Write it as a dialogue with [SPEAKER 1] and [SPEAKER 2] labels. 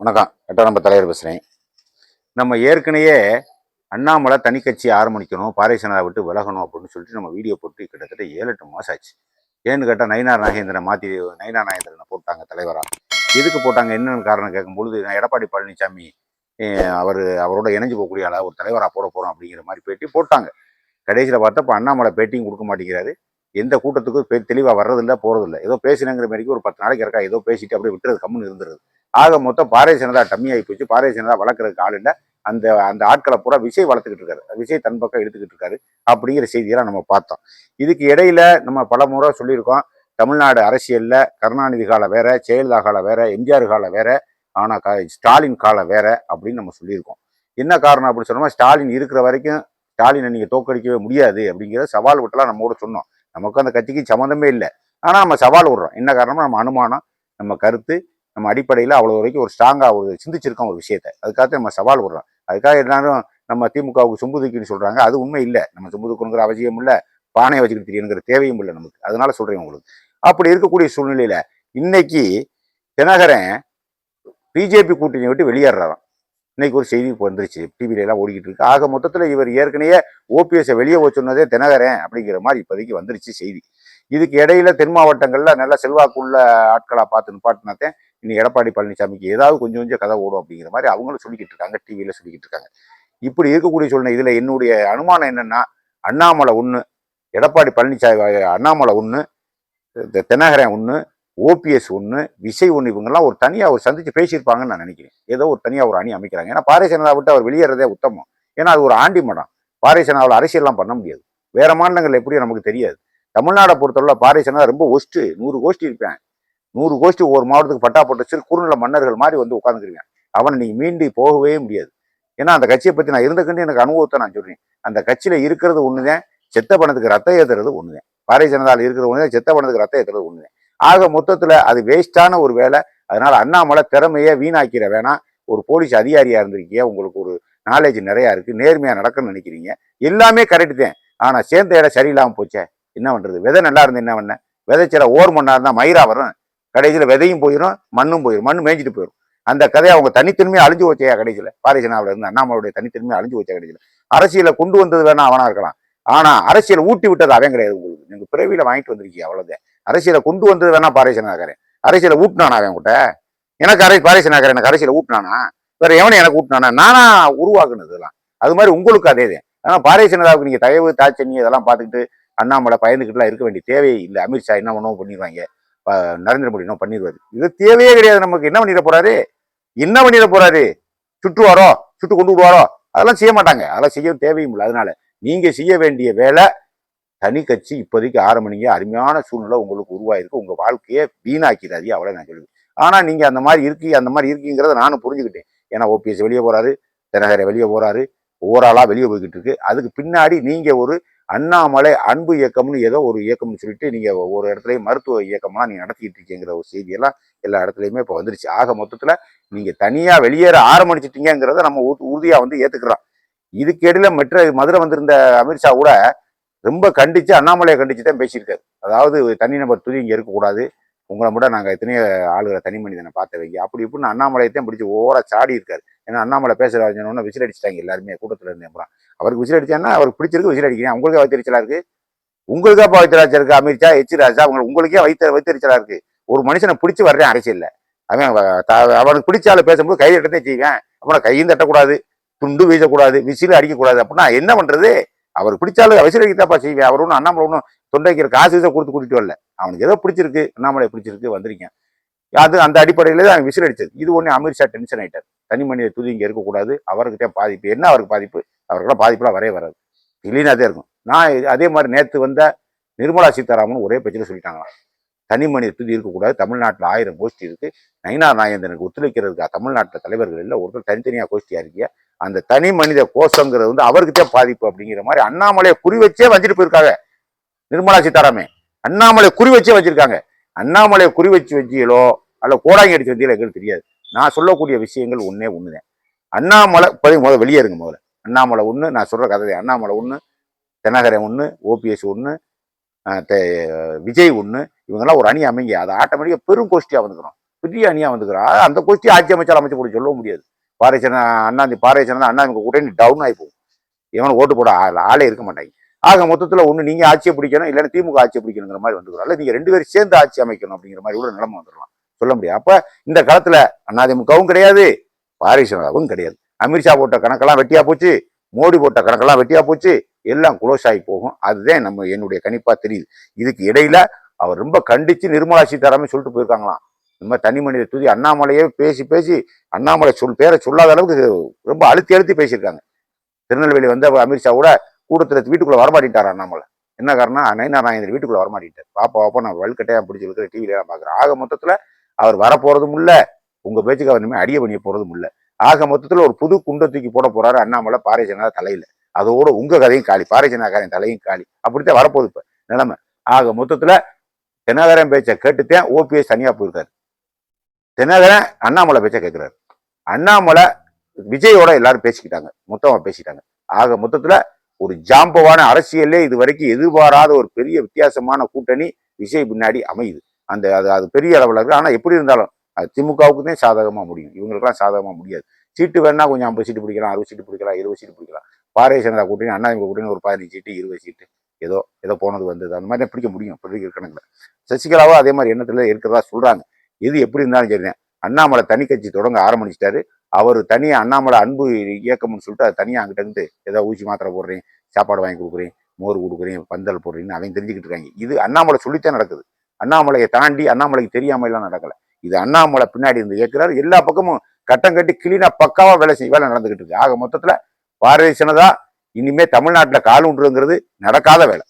[SPEAKER 1] வணக்கம். எட்டாம் நம்பர் தலைவர் பேசுகிறேன் நம்ம ஏற்கனவே அண்ணாமலை தனி கட்சி ஆரம்பிக்கணும் பாரேசனாரை விட்டு விலகணும் அப்படின்னு சொல்லிட்டு நம்ம வீடியோ போட்டு கிட்டத்தட்ட ஏழு எட்டு மாதம் ஆச்சு. ஏன்னு கேட்டால் நயினார் நாகேந்திரனை மாற்றி நயினார் நாகேந்திரனை போட்டாங்க தலைவராக எதுக்கு போட்டாங்க? என்னென்னு காரணம் கேட்கும்பொழுது நான் எடப்பாடி பழனிசாமி அவர் அவரோட இணைஞ்சு போகக்கூடிய ஆளாக ஒரு தலைவராக போட போகிறோம் அப்படிங்கிற மாதிரி பேட்டி போட்டாங்க. கடைசியில் பார்த்தா இப்போ அண்ணாமலை பேட்டியும் கொடுக்க மாட்டேங்கிறாரு. எந்த கூட்டத்துக்கும் பே தெளிவாக வர்றதில்ல போகிறதில்ல ஏதோ பேசினங்கிற மாதிரிக்கு ஒரு பத்து நாளைக்கு இருக்கா? ஏதோ பேசிட்டு அப்படியே விட்டுறது கம்முன்னு இருந்துருது. ஆக மொத்தம் பாரதிய ஜனதா டம்மி ஆகி போச்சு. பாரதிய ஜனதா வளர்க்குறதுக்கு ஆள் இல்லை. அந்த அந்த ஆட்களை பூரா விஜய் வளர்த்துக்கிட்டு இருக்காரு. விஜய் தன் பக்கம் எடுத்துக்கிட்டு இருக்காரு. அப்படிங்கிற செய்தியெல்லாம் நம்ம பார்த்தோம். இதுக்கு இடையில நம்ம பல முறை சொல்லியிருக்கோம். தமிழ்நாடு அரசியலில் கருணாநிதி காலம் வேற ஜெயலலிதா காலம் வேற எம்ஜிஆர் காலம் வேற ஆனால் கா ஸ்டாலின் காலம் வேற அப்படின்னு நம்ம சொல்லியிருக்கோம். என்ன காரணம் அப்படின்னு சொன்னோம்னா ஸ்டாலின் இருக்கிற வரைக்கும் ஸ்டாலினை நீங்கள் தோக்கடிக்கவே முடியாது அப்படிங்கிற சவால் விட்டலாம் நம்ம கூட சொன்னோம். நமக்கு அந்த கட்சிக்கு சம்மந்தமே இல்லை. ஆனால் நம்ம சவால் விடுறோம். என்ன காரணம்னா நம்ம அனுமானம் நம்ம கருத்து நம்ம அடிப்படையில் அவ்வளோ வரைக்கும் ஒரு ஸ்ட்ராங்காக ஒரு சிந்திச்சிருக்கோம் ஒரு விஷயத்தை. அதுக்காக நம்ம சவால் விடுறோம். அதுக்காக எல்லாரும் நம்ம திமுகவுக்கு சொம்புதுக்குன்னு சொல்கிறாங்க அது உண்மை இல்லை. நம்ம சொம்புதுக்குங்கிற அவசியம் இல்லை. பானை வச்சுக்கிட்டு தெரியணுங்கிற தேவையும் இல்லை நமக்கு. அதனால சொல்கிறேன் உங்களுக்கு. அப்படி இருக்கக்கூடிய சூழ்நிலையில் இன்னைக்கு தினகரன் பிஜேபி கூட்டணியை விட்டு வெளியேறாராம் இன்னைக்கு ஒரு செய்தி இப்போ வந்துருச்சு. டிவியில எல்லாம் ஓடிக்கிட்டு இருக்கு. ஆக மொத்தத்தில் இவர் ஏற்கனவே ஓபிஎஸ்ஸை வெளியே போக சொன்னதே தினகரன் அப்படிங்கிற மாதிரி இப்போதைக்கு வந்துருச்சு செய்தி. இதுக்கு இடையில தென் மாவட்டங்களில் நல்லா செல்வாக்குள்ள ஆட்களாக பார்த்து நிப்பாட்டினாத்தேன். இனி எடப்பாடி பழனிசாமிக்கு ஏதாவது கொஞ்சம் கொஞ்சம் கதை ஓடும் அப்படிங்கிற மாதிரி அவங்களும் சொல்லிக்கிட்டு இருக்காங்க டிவியில் சொல்லிக்கிட்டு இருக்காங்க. இப்படி இருக்கக்கூடிய சூழ்நிலை இதில் என்னுடைய அனுமானம் என்னென்னா அண்ணாமலை ஒன்று எடப்பாடி பழனிசாமி அண்ணாமலை ஒன்று இந்த தென்னகரன் ஒன்று ஓபிஎஸ் ஒன்று விசை ஒன்று இவங்கெல்லாம் ஒரு தனியாக ஒரு சந்திச்சு பேசியிருப்பாங்கன்னு நான் நினைக்கிறேன். ஏதோ ஒரு தனியாக ஒரு அணி அமைக்கிறாங்க. ஏன்னா பாரதிய ஜனதா விட்டு அவர் வெளியேறதே உத்தமம். ஏன்னா அது ஒரு ஆண்டி மடம். பாரதிய ஜனதாவில் அரசியல்லாம் பண்ண முடியாது. வேறு மாநிலங்கள் எப்படியும் நமக்கு தெரியாது. தமிழ்நாடை பொறுத்தவரை பாரதிய ஜனதா ரொம்ப ஒஸ்ட்டு நூறு கோஷ்டி இருப்பேன். நூறு கோஷ்டி ஒவ்வொரு மாவட்டத்துக்கு பட்டா போட்ட சிறு குறுநில மன்னர்கள் மாதிரி வந்து உட்காந்துக்கிருவேன் அவனை நீங்கள் மீண்டு போகவே முடியாது. ஏன்னா அந்த கட்சியை பற்றி நான் இருந்தக்கண்டு எனக்கு அனுபவத்தை நான் சொல்கிறேன் அந்த கட்சியில் இருக்கிறது ஒன்றுதான் செத்த பணத்துக்கு ரத்தம் ஏத்துறது ஒண்ணுதான். பாரதிய ஜனதாவில் இருக்கிறது தான் செத்த பணத்துக்கு ரத்தம் ஏத்துறது ஒண்ணுதான். ஆக மொத்தத்தில் அது வேஸ்டான ஒரு வேலை. அதனால் அண்ணாமலை திறமையை வீணாக்கிற வேணாம். ஒரு போலீஸ் அதிகாரியாக இருந்திருக்கீங்க உங்களுக்கு ஒரு நாலேஜ் நிறையா இருக்குது நேர்மையாக நடக்கணும்னு நினைக்கிறீங்க. எல்லாமே கரெக்டு தான். ஆனால் சேர்ந்த இடம் சரியில்லாமல் போச்சே. என்ன பண்ணுறது விதை நல்லா இருந்து என்ன பண்ண? விதைச்சிட ஓர் மண்ணா இருந்தால் மயிரா வரும். கடைசியில் விதையும் போயிடும் மண்ணும் போயிடும் மண்ணு மேய்ஞ்சிட்டு போயிடும் அந்த கதையை அவங்க தனித்தன்மையை அழிஞ்சு வச்சையா கடைசியில். பாரிசனாவில் இருந்து அண்ணாமலையுடைய தனித்தன்மையை அழிஞ்சு வச்ச கடைசியில். அரசியலை கொண்டு வந்தது வேணா அவனா இருக்கலாம். ஆனால் அரசியலை ஊட்டி விட்டது அவன் கிடையாது உங்களுக்கு. நீங்கள் பிறவியில் வாங்கிட்டு வந்திருக்கீங்க அவ்வளோதான் அரசியலை கொண்டு வந்தது வேணா பாரிசனாகிறேன் அரசியலை ஊட்டினானா அவன் கிட்ட எனக்கு அரை பாரிசனாகிறேன் எனக்கு அரசியலை ஊட்டினானா? வேற எவனை எனக்கு ஊட்டினானா? நானா உருவாக்குனதுலாம் அது மாதிரி உங்களுக்கு அதே தான். ஆனால் பாரதிய நீங்கள் நீங்க தயவு தாச்சனி இதெல்லாம் பார்த்துக்கிட்டு அண்ணாமலை பயந்துக்கிட்டுலாம் இருக்க வேண்டிய தேவையே இல்லை. அமித்ஷா என்ன பண்ணுவோம் பண்ணிடுவாங்க. நரேந்திர மோடி இன்னும் பண்ணிடுவாரு இது தேவையே கிடையாது. நமக்கு என்ன பண்ணிட போறாரு? என்ன பண்ணிட போறாரு? சுற்றுவாரோ சுட்டு கொண்டு விடுவாரோ அதெல்லாம் செய்ய மாட்டாங்க. அதெல்லாம் செய்ய தேவையும் இல்லை. அதனால நீங்க செய்ய வேண்டிய வேலை தனி கட்சி இப்போதைக்கு ஆரம்பிங்க அருமையான சூழ்நிலை உங்களுக்கு உருவாயிருக்கு. உங்க வாழ்க்கையை வீணாக்கிறாதி அவ்வளோ நான் சொல்லுவேன். ஆனா நீங்க அந்த மாதிரி இருக்கி அந்த மாதிரி இருக்கீங்கிறத நானும் புரிஞ்சுக்கிட்டேன். ஏன்னா ஓபிஎஸ் வெளியே போறாரு தினகரை வெளியே போறாரு ஓவராலாக வெளியே போய்கிட்டு இருக்கு. அதுக்கு பின்னாடி நீங்க ஒரு அண்ணாமலை அன்பு இயக்கம்னு ஏதோ ஒரு இயக்கம்னு சொல்லிட்டு நீங்கள் ஒரு இடத்துலையும் மருத்துவ இயக்கமாக நீங்கள் நடத்திக்கிட்டு இருக்கீங்கிற ஒரு செய்தியெல்லாம் எல்லா இடத்துலையுமே இப்போ வந்துருச்சு. ஆக மொத்தத்தில் நீங்கள் தனியாக வெளியேற ஆரம்பிச்சிட்டீங்கிறத நம்ம உறுதியாக வந்து ஏற்றுக்கிறோம் இதுக்கு மற்ற மதுரை வந்திருந்த அமித்ஷா கூட ரொம்ப கண்டிச்சு அண்ணாமலையை கண்டித்து தான் பேசியிருக்காரு. அதாவது தனிநபர் துணி இங்கே இருக்கக்கூடாது. உங்களை விட நாங்கள் எத்தனையோ ஆளுகளை தனி மனிதனை பார்த்த வைங்க. அப்படி இப்படின்னு அண்ணாமலையத்தையும் பிடிச்சி ஓவரா சாடி இருக்காரு. ஏன்னா அண்ணாமலை பேசுகிற வச்சோன்னா விசில் அடிச்சிட்டாங்க எல்லாருமே கூட்டத்தில் இருந்தே அப்புறம் அவருக்கு விசில் அடிச்சான்னா அவருக்கு பிடிச்சிருக்கு விசில் அடிக்கிறேன் உங்களுக்கு வைத்தறிச்சலா இருக்கு? உங்களுக்கா வைத்தறிச்சா இருக்கு அமித்ஷா எச் ராஜா உங்களுக்கு உங்களுக்கே வைத்த வைத்தறிச்சலா இருக்கு. ஒரு மனுஷனை பிடிச்சி வர்றேன் அரசியல்ல. அவன் அவனுக்கு பிடிச்ச ஆளு பேசும்போது கை தட்டத்தே செய்வேன். அப்புறம் கையும் தட்டக்கூடாது துண்டு வீசக்கூடாது விசில் அடிக்கக்கூடாது. அப்படின்னா என்ன பண்றது? அவர் பிடிச்சாலும் விசில் செய்வேன். அவர் ஒன்றும் அண்ணாமலை ஒன்றும் தொண்டை காசு கொடுத்து கூட்டிட்டு வரல. அவனுக்கு ஏதோ பிடிச்சிருக்கு. அண்ணாமலை பிடிச்சிருக்கு வந்திருக்கேன். அது அந்த அடிப்படையில தான் அவன் விசில் அடிச்சது. இது ஒன்று அமித்ஷா டென்ஷன் ஆயிட்டார். தனி மனித துதி இங்கே இருக்கக்கூடாது. அவர்கிட்ட பாதிப்பு. என்ன அவருக்கு பாதிப்பு? அவருக்கெல்லாம் பாதிப்புலாம் வரவே வராது. இல்லைன்னா அதே இருக்கும். நான் அதே மாதிரி நேற்று வந்த நிர்மலா சீதாராமன் ஒரே பேச்சில் சொல்லிட்டாங்களாம். தனி மனித துதி இருக்கக்கூடாது. தமிழ்நாட்டில் ஆயிரம் கோஷ்டி இருக்கு. நயினா நாயந்தனுக்கு ஒத்துழைக்கிறதுக்கா? தமிழ்நாட்டில் தலைவர்கள் இல்லை. ஒருத்தர் தனித்தனியாக கோஷ்டியாக இருக்கியா? அந்த தனி மனித கோஷங்கிறது வந்து அவருக்குத்தே பாதிப்பு அப்படிங்கிற மாதிரி அண்ணாமலையை குறி வச்சே வச்சுட்டு போயிருக்காங்க. நிர்மலா சீதாராமே. அண்ணாமலை குறி வச்சே வச்சிருக்காங்க. அண்ணாமலையை குறி வச்சு வச்சியலோ அல்ல கோடாங்கி அடிச்சு வச்சியலோ எங்களுக்கு தெரியாது. நான் சொல்லக்கூடிய விஷயங்கள் ஒன்றே ஒன்றுதான் அண்ணாமலை இப்போதைக்கு முதல்ல வெளியேறுங்க முதல்ல. அண்ணாமலை ஒன்று நான் சொல்கிற கதை அண்ணாமலை ஒன்று தினகரன் ஒன்று ஓபிஎஸ் ஒன்று விஜய் ஒன்று இவங்கெல்லாம் ஒரு அணி அமைங்க. அது ஆட்டோமேட்டிக்காக பெரும் கோஷ்டியாக வந்துக்கிறோம். பெரிய அணியாக வந்துக்கிறோம். அந்த கோஷ்டி ஆட்சி அமைச்சால் அமைச்சு கூட சொல்ல முடியாது. பாரேசன அண்ணாந்தி பாரேசன அண்ணா உடனே டவுன் ஆகி போகும். இவனை ஓட்டு போட ஆள் ஆளே இருக்க மாட்டாங்க. ஆக மொத்தத்தில் ஒன்று நீங்கள் ஆட்சியை பிடிக்கணும் இல்லைன்னா திமுக ஆட்சியை பிடிக்கணுங்கிற மாதிரி வந்துக்கிறோம் இல்லை நீங்கள் ரெண்டு பேரும் சேர்ந்து ஆட்சி அமைக்கணும் அப்படிங்கிற மாதிரி கூட நிலைமை வந்துடலாம் சொல்ல முடியாது. அப்போ இந்த காலத்தில் அதிமுகவும் கிடையாது பாரிசனாவும் கிடையாது. அமித்ஷா போட்ட கணக்கெல்லாம் வெட்டியா போச்சு மோடி போட்ட கணக்கெல்லாம் வெட்டியா போச்சு எல்லாம் குளோஸ் ஆகி போகும். அதுதான் நம்ம என்னுடைய கணிப்பாக தெரியுது. இதுக்கு இடையில அவர் ரொம்ப கண்டித்து நிர்மலா சீதாராமன் சொல்லிட்டு போயிருக்காங்களாம். இந்த மாதிரி தனி மனித துதி அண்ணாமலையே பேசி பேசி அண்ணாமலை சொல் பேரை சொல்லாத அளவுக்கு ரொம்ப அழுத்தி அழுத்தி பேசியிருக்காங்க. திருநெல்வேலி வந்து அமித்ஷா கூட கூட்டத்தில் வீட்டுக்குள்ளே வரமாட்டிட்டார் அண்ணாமலை. என்ன காரணம் நைனா நாயந்திர வீட்டுக்குள்ள வரமாட்டிட்டார் பாப்பா பாப்பா நான் வலுக்கட்டையாக பிடிச்சி இருக்கிற டிவியில பார்க்குறேன் ஆக மொத்தத்தில் அவர் வரப்போறதும் இல்லை உங்கள் பேச்சுக்கு அவர் இனிமேல் அடிய பண்ணிய போகிறதும் இல்லை. ஆக மொத்தத்தில் ஒரு புது குண்டை தூக்கி போட போகிறாரு அண்ணாமலை பாரேஜனா தலையில். அதோட உங்கள் கதையும் காலி காரையும் தலையும் காலி. அப்படித்தான் வரப்போகுது இப்போ நிலைமை. ஆக மொத்தத்தில் தினகரன் பேச்சை கேட்டுத்தான் ஓபிஎஸ் தனியாக போயிருக்காரு. தினகரன் அண்ணாமலை பேச்சை கேட்குறாரு அண்ணாமலை விஜயோட எல்லாரும் பேசிக்கிட்டாங்க. மொத்தமாக பேசிட்டாங்க. ஆக மொத்தத்தில் ஒரு ஜாம்பவான அரசியலே இது வரைக்கும் எதிர்பாராத ஒரு பெரிய வித்தியாசமான கூட்டணி விஜய் பின்னாடி அமையுது. அந்த அது அது பெரிய அளவில் இருக்குது ஆனால் எப்படி இருந்தாலும் அது திமுகவுக்கு தான் சாதகமாக முடியும். இவங்களுக்குலாம் சாதகமாக முடியாது. சீட்டு வேணா கொஞ்சம் ஐம்பது சீட்டு பிடிக்கலாம் அறுபது சீட்டு பிடிக்கலாம் இருபது சீட்டு பிடிக்கலாம். பாரதிய ஜனதா கூட்டணி அண்ணா கூட்டணி ஒரு பதினஞ்சு சீட்டு இருபது சீட்டு ஏதோ ஏதோ போனது வந்தது. அந்த மாதிரி பிடிக்க முடியும். பிடிக்கிற கணக்கில் சசிகலாவும் அதே மாதிரி எண்ணத்தில் இருக்கிறதா சொல்கிறாங்க எது எப்படி இருந்தாலும் சரிதான் அண்ணாமலை தனி கட்சி தொடங்க ஆரம்பிச்சிட்டாரு. அவர் தனியாக அண்ணாமலை அன்பு இயக்கம்னு சொல்லிட்டு அது தனியாக அங்கிட்ட இருந்து ஏதோ ஊசி மாத்திரை போடுறேன் சாப்பாடு வாங்கி கொடுக்குறேன் மோர் கொடுக்குறேன் பந்தல் போடுறேன்னு அவங்க தெரிஞ்சுக்கிட்டு இருக்காங்க. இது அண்ணாமலை சொல்லித்தான் நடக்குது. அண்ணாமலையை தாண்டி அண்ணாமலைக்கு தெரியாம எல்லாம் இது அண்ணாமலை பின்னாடி இருந்து இயக்குறாரு. எல்லா பக்கமும் கட்டம் கட்டி கிளீனாக பக்காவாக வேலை செய்ய வேலை நடந்துக்கிட்டு இருக்கு. ஆக மொத்தத்தில் பாரதிய ஜனதா இனிமே கால் உண்டுங்கிறது நடக்காத வேலை.